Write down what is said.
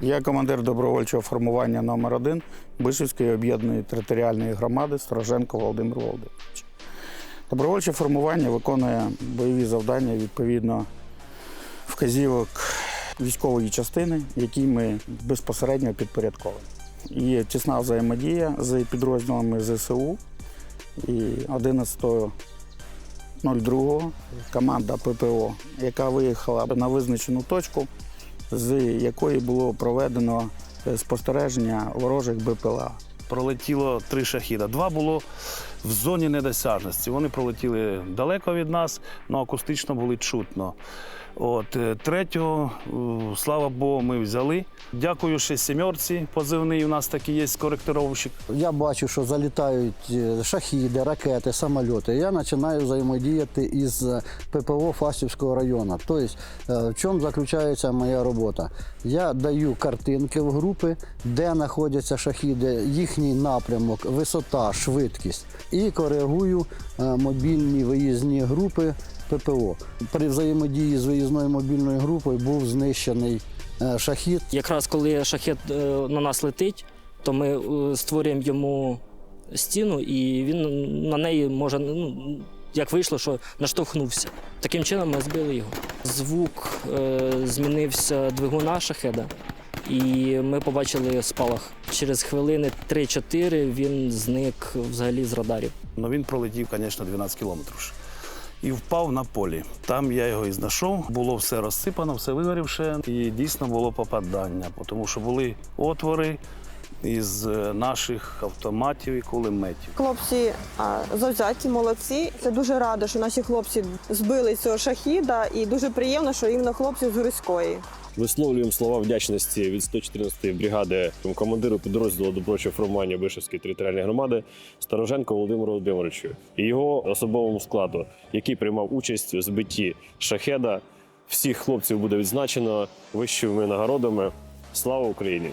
Я командир добровольчого формування номер 1 Бишівської об'єднаної територіальної громади Стороженко Володимир Володимирович. Добровольче формування виконує бойові завдання відповідно вказівок військової частини, якій ми безпосередньо підпорядковані. Є тісна взаємодія з підрозділами ЗСУ і 11.02 команда ППО, яка виїхала на визначену точку, з якої було проведено е, спостереження ворожих БПЛА. Пролетіло три шахіда. Два було в зоні недосяжності. Вони пролетіли далеко від нас, але акустично були чутно. От е, третього, е, слава Богу, ми взяли. Дякую ще сімерці. Позивний у нас такий є коректировщик. Я бачу, що залітають е, шахіди, ракети, самольоти. Я починаю взаємодіяти із ППО Фастівського району. Тобто, в чому заключається моя робота? Я даю картинки в групи, де знаходяться шахіди, їхній напрямок, висота, швидкість і коригую е, мобільні виїзні групи ППО. При взаємодії з виїзною мобільною групою був знищений е, шахід. Якраз коли шахет на нас летить, то ми е, створюємо йому стіну, і він на неї може, ну, як вийшло, що наштовхнувся. Таким чином ми збили його. Звук е, змінився двигуна шахеда, і ми побачили спалах. Через хвилини 3-4 він зник взагалі з радарів. Ну він пролетів, звісно, 12 кілометрів. І впав на полі. Там я його і знайшов. Було все розсипано, все вигорівше. І дійсно було попадання, тому що були отвори із е, наших автоматів і кулеметів. Хлопці а, завзяті, молодці. Це дуже рада, що наші хлопці збили цього шахіда, і дуже приємно, що іменно хлопці з Гуриської. Висловлюємо слова вдячності від 114-ї бригади командиру підрозділу доброчого формування Бишевської територіальної громади Староженко Володимиру Володимировичу і його особовому складу, який приймав участь у збитті шахеда. Всіх хлопців буде відзначено вищими нагородами. Слава Україні!